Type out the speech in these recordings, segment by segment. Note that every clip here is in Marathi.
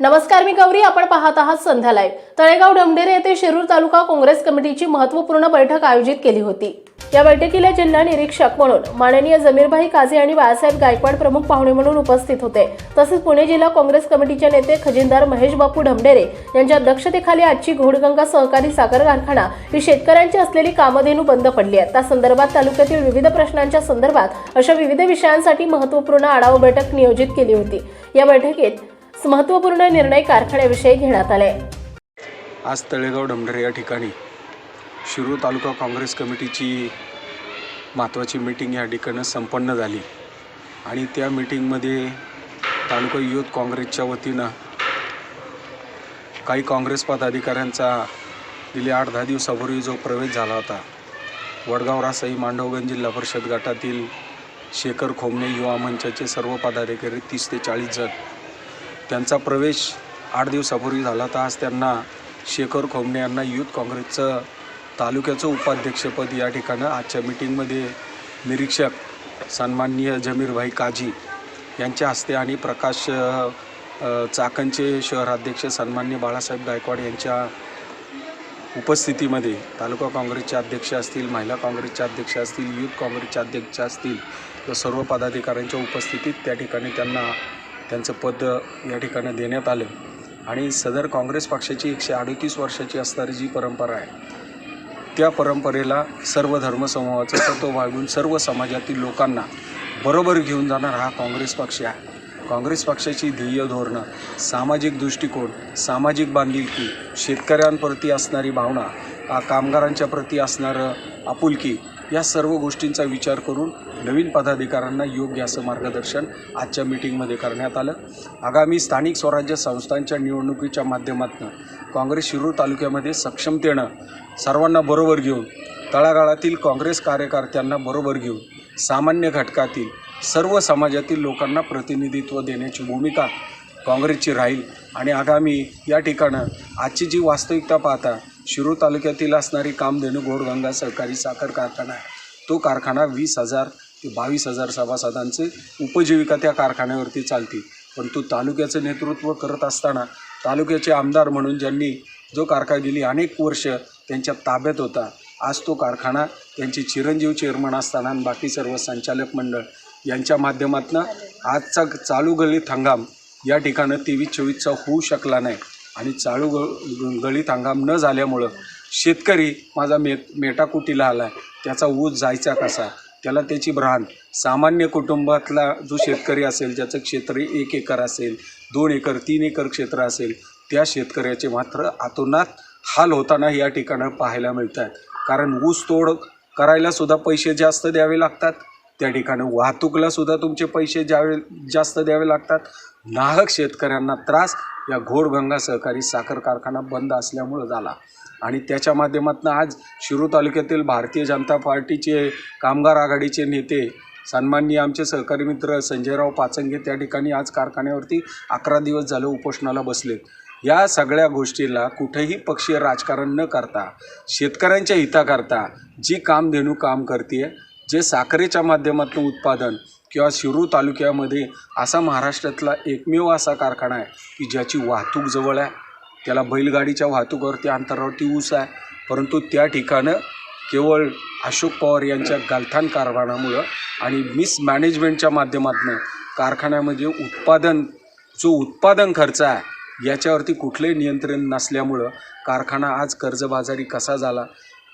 नमस्कार मी गौरी आपण पाहत आहात संध्या लाईव्ह तळेगाव डमडेरे येथे शिरूर तालुका काँग्रेस कमिटीची महत्त्वपूर्ण बैठक आयोजित केली होती. या बैठकीला जिल्हा निरीक्षक म्हणून माननीय जमीरभाई काझे आणि बाळासाहेब गायकवाड प्रमुख पाहुणे म्हणून उपस्थित होते. तसेच पुणे जिल्हा काँग्रेस कमिटीचे नेते खजिनदार महेश बापू ढमडेरे यांच्या अध्यक्षतेखाली आजची घोडगंगा सहकारी साखर कारखाना ही शेतकऱ्यांची असलेली कामधेनू बंद पडली आहे. त्या संदर्भात तालुक्यातील विविध प्रश्नांच्या संदर्भात अशा विविध विषयांसाठी महत्त्वपूर्ण आढावा बैठक नियोजित केली होती. या बैठकीत महत्त्वपूर्ण निर्णय कारखान्याविषयी घेण्यात आले. आज तळेगाव डमढरे या ठिकाणी शिरूर तालुका काँग्रेस कमिटीची महत्त्वाची मीटिंग या ठिकाणं संपन्न झाली. आणि त्या मीटिंगमध्ये तालुका युथ काँग्रेसच्या वतीनं काही काँग्रेस पदाधिकाऱ्यांचा गेली आठ दहा दिवसापूर्वी जो प्रवेश झाला होता. वडगाव रासाई मांडवगंज जिल्हा परिषद गटातील शेखर खोमणे युवा मंचाचे सर्व पदाधिकारी तीस ते चाळीस जण त्यांचा प्रवेश आठ दिवसापूर्वी झाला होता. आज त्यांना शेखर खोमणे यांना युथ काँग्रेसचं तालुक्याचं उपाध्यक्षपद या ठिकाणं आजच्या मिटिंगमध्ये निरीक्षक सन्माननीय जमीरभाई काजी यांच्या हस्ते आणि प्रकाश चाकणचे शहराध्यक्ष सन्मान्य बाळासाहेब गायकवाड यांच्या उपस्थितीमध्ये तालुका काँग्रेसचे अध्यक्ष असतील महिला काँग्रेसचे अध्यक्ष असतील युथ काँग्रेसचे अध्यक्ष असतील तर सर्व पदाधिकाऱ्यांच्या उपस्थितीत त्या ठिकाणी त्यांना त्यांचं पद या ठिकाणी देण्यात आलं. आणि सदर काँग्रेस पक्षाची एकशे अडतीस वर्षाची असणारी जी परंपरा आहे त्या परंपरेला सर्व धर्मसमूहाचं तत्व वागून सर्व समाजातील लोकांना बरोबर घेऊन जाणारा हा काँग्रेस पक्ष आहे. काँग्रेस पक्षाची ध्येय धोरणं सामाजिक दृष्टिकोन सामाजिक बांधिलकी शेतकऱ्यांप्रती असणारी भावना कामगारांच्या प्रती असणारं आपुलकी या सर्व गोष्टींचा विचार करून नवीन पदाधिकाऱ्यांना योग्य असं मार्गदर्शन आजच्या मीटिंगमध्ये करण्यात आलं. आगामी स्थानिक स्वराज्य संस्थांच्या निवडणुकीच्या माध्यमातून काँग्रेस शिरूर तालुक्यामध्ये सक्षमतेनं सर्वांना बरोबर घेऊन तळागाळातील काँग्रेस कार्यकर्त्यांना बरोबर घेऊन सामान्य घटकातील सर्व समाजातील लोकांना प्रतिनिधित्व देण्याची भूमिका काँग्रेसची राहील. आणि आगामी या ठिकाणं आजची जी वास्तविकता पाहता शिरूर तालुक्यातील असणारी कामधेनू गोडगंगा सहकारी साखर कारखाना आहे. तो कारखाना वीस हजार ते बावीस हजार सभासदांचे उपजीविका त्या कारखान्यावरती चालते पण तो तालुक्याचं नेतृत्व करत असताना तालुक्याचे आमदार म्हणून ज्यांनी जो कारखाना गेली अनेक वर्ष त्यांच्या ताब्यात होता आज तो कारखाना त्यांचे चिरंजीव चेअरमन असताना आणि बाकी सर्व संचालक मंडळ यांच्या माध्यमातून आजचा चालू गळीत हंगाम या ठिकाणं तेवीस चोवीसचा होऊ शकला नाही. आणि चाळू ग गळीत हंगाम न झाल्यामुळं शेतकरी माझा मे मेटाकुटीला आला आहे त्याचा ऊस जायचा कसा? त्याला त्याची भ्राण. सामान्य कुटुंबातला जो शेतकरी असेल ज्याचं क्षेत्र एक एकर असेल दोन एकर तीन एकर क्षेत्र असेल त्या शेतकऱ्याचे मात्र आतोनात हाल होताना या ठिकाणं पाहायला मिळत आहेत कारण ऊस तोड करायलासुद्धा पैसे जास्त द्यावे लागतात. त्या ठिकाणी वाहतूकलासुद्धा तुमचे पैसे ज्यावे जास्त द्यावे लागतात. नाहक शेतकऱ्यांना त्रास या घोडगंगा सहकारी साखर कारखाना बंद असल्यामुळं झाला. आणि त्याच्या माध्यमातून आज शिरूर तालुक्यातील भारतीय जनता पार्टीचे कामगार आघाडीचे नेते सन्माननीय आमचे सहकारी मित्र संजयराव पाचंगे त्या ठिकाणी आज कारखान्यावरती अकरा दिवस झालं उपोषणाला बसलेत. या सगळ्या गोष्टीला कुठेही पक्षीय राजकारण न करता शेतकऱ्यांच्या हिताकरता जी कामधेनू काम करते जे साखरेच्या माध्यमातून उत्पादन किंवा शिरूर तालुक्यामध्ये असा महाराष्ट्रातला एकमेव असा कारखाना आहे की ज्याची वाहतूक जवळ आहे. त्याला बैलगाडीच्या वाहतुकीवरती अंतरावरती ऊस आहे. परंतु त्या ठिकाणं केवळ अशोक पवार यांच्या गालथान कारखानामुळं आणि मिसमॅनेजमेंटच्या माध्यमातून कारखान्यामध्ये उत्पादन जो उत्पादन खर्च आहे याच्यावरती कुठलंही नियंत्रण नसल्यामुळं कारखाना आज कर्जबाजारी कसा झाला?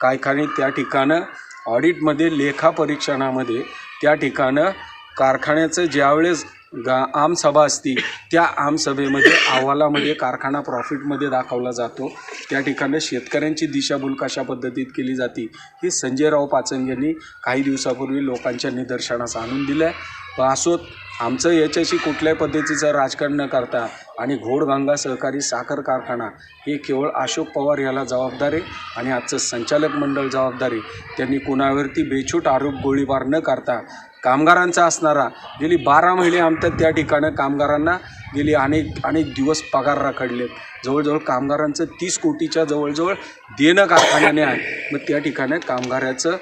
कारखाने त्या ठिकाणं ऑडिटमध्ये लेखापरीक्षणामध्ये त्या ठिकाणं कारखान्याचं ज्यावेळेस गा आमसभा असती त्या आमसभेमध्ये अहवालामध्ये कारखाना प्रॉफिटमध्ये दाखवला जातो. त्या ठिकाणी शेतकऱ्यांची दिशाभूल कशा पद्धतीत केली जाते हे संजयराव पाचंग यांनी काही दिवसापूर्वी लोकांच्या निदर्शनास आणून दिलं आहे असोत आमचं याच्याशी कुठल्याही पद्धतीचं राजकारण न करता आणि घोडगंगा सहकारी साखर कारखाना हे केवळ अशोक पवार याला जबाबदार आहे आणि आजचं संचालक मंडळ जबाबदारी त्यांनी कुणावरती बेछूट आरोप गोळीबार न करता कामगारांचा असणारा गेली बारा महिने आमच्या त्या ठिकाणं कामगारांना गेली अनेक अनेक दिवस पगार रखडलेत. जवळजवळ कामगारांचं तीस कोटीच्या जवळजवळ देणं कारखान्याने आहे. मग त्या ठिकाणी कामगाराचं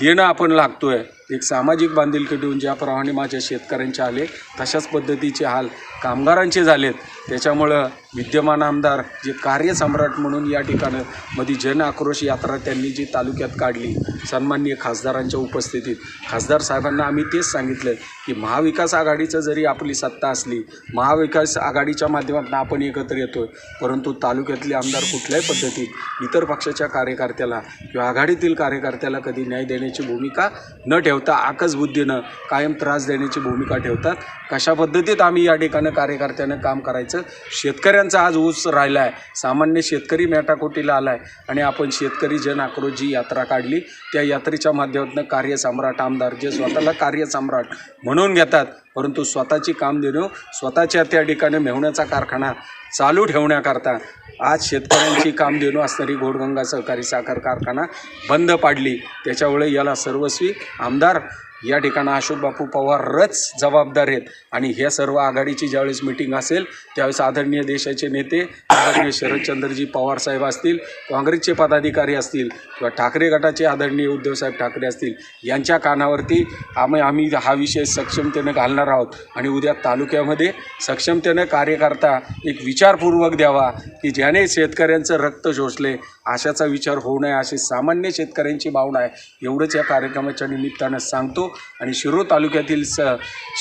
देणं आपण लागतो आहे एक सामाजिक बांधिलकी ठेवून ज्याप्रमाणे माझ्या शेतकऱ्यांचे आले तशाच पद्धतीचे हाल कामगारांचे झालेत. त्याच्यामुळं विद्यमान आमदार जे कार्यसम्राट म्हणून या ठिकाणं मध्ये जन आक्रोश यात्रा त्यांनी जी तालुक्यात काढली सन्माननीय खासदारांच्या उपस्थितीत. खासदार साहेबांना आम्ही तेच सांगितलं की महाविकास आघाडीचं जरी आपली सत्ता असली महाविकास आघाडीच्या माध्यमातून आपण एकत्र येतो परंतु तालुक्यातले आमदार कुठल्याही पद्धतीत इतर पक्षाच्या कार्यकर्त्याला किंवा आघाडीतील कार्यकर्त्याला कधी न्याय देण्याची भूमिका न ठेवता आकस बुद्धीनं कायम त्रास देण्याची भूमिका ठेवतात. कशा पद्धतीत आम्ही या ठिकाणी कार्यकर्त्यानं काम करायचं? शेतकऱ्यांचा आज ऊस राहिला आहे सामान्य शेतकरी मेटाकोटीला आला आहे आणि आपण शेतकरी जन आक्रोश जी यात्रा काढली. त्या यात्रेच्या माध्यमातून कार्यसम्राट आमदार जे स्वतःला कार्यसम्राट म्हणून घेतात परंतु स्वतःची काम देणं स्वतःच्या त्या ठिकाणी मेहण्याचा कारखाना चालू ठेवण्याकरता आज शेतकऱ्यांची काम देणं असणारी घोडगंगा सहकारी साखर कारखाना बंद पाडली. त्याच्यामुळे याला सर्वस्वी आमदार या ठिकाणी अशोक बापू पवारच जबाबदार आहेत. आणि ह्या सर्व आघाडीची ज्यावेळेस मिटिंग असेल त्यावेळेस आदरणीय देशाचे नेते आदरणीय शरदचंद्रजी पवार साहेब असतील काँग्रेसचे पदाधिकारी असतील किंवा ठाकरे गटाचे आदरणीय उद्धवसाहेब ठाकरे असतील यांच्या कानावरती आम्ही आम्ही हा विषय सक्षमतेनं घालणार आहोत. आणि उद्या तालुक्यामध्ये सक्षमतेनं कार्यकर्ता एक विचारपूर्वक द्यावा की ज्याने शेतकऱ्यांचं रक्त शोषले अशाचा विचार होऊ नये अशी सामान्य शेतकऱ्यांची भावना आहे. एवढंच या कार्यक्रमाच्या निमित्तानं सांगतो. आणि शिरूर तालुक्यातील स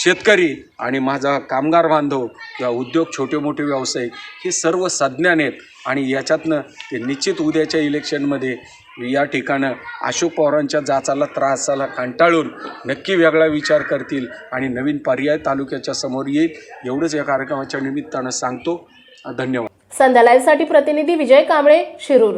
शेतकरी आणि माझा कामगार बांधव किंवा उद्योग छोटे मोठे व्यावसायिक हे सर्व सज्ञान आहेत. आणि याच्यातनं ते निश्चित उद्याच्या इलेक्शनमध्ये या ठिकाणं अशोक पवारांच्या जाचाला त्रासाला कंटाळून नक्की वेगळा विचार करतील आणि नवीन पर्याय तालुक्याच्या समोर येईल एवढंच या कार्यक्रमाच्या निमित्तानं सांगतो. धन्यवाद. संध्या लाईव्हसाठी प्रतिनिधी विजय कांबळे शिरूर.